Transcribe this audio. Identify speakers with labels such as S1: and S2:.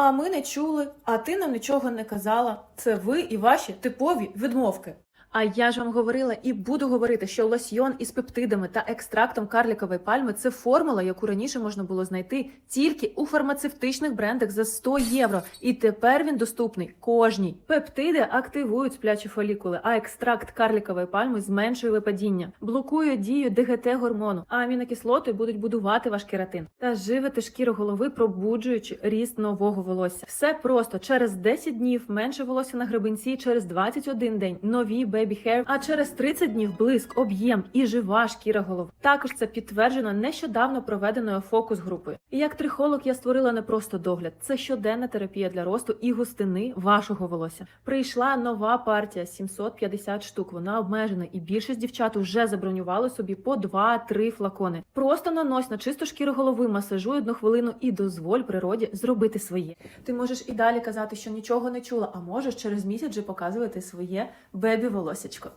S1: А ми не чули, а ти нам нічого не казала. Це ви і ваші типові відмовки. А я ж вам говорила і буду говорити, що лосьйон із пептидами та екстрактом карлікової пальми це формула, яку раніше можна було знайти тільки у фармацевтичних брендах за 100 євро. І тепер він доступний кожній. Пептиди активують сплячі фолікули, а екстракт карлікової пальми зменшує випадіння, блокує дію ДГТ гормону, а амінокислоти будуть будувати ваш кератин та живити шкіру голови, пробуджуючи ріст нового волосся. Все просто через 10 днів менше волосся на гребенці, через 21 день нові baby hair, а через 30 днів блиск, об'єм і жива шкіра голови. Також це підтверджено нещодавно проведеною фокус групою. І як трихолог я створила не просто догляд, це щоденна терапія для росту і густини вашого волосся. Прийшла нова партія 750 штук. Вона обмежена, і більшість дівчат вже забронювали собі по 2-3 флакони. Просто нанось на чисту шкіру голови, масажуй одну хвилину і дозволь природі зробити своє. Ти можеш і далі казати, що нічого не чула, а можеш через місяць вже показувати своє бебі волосячко.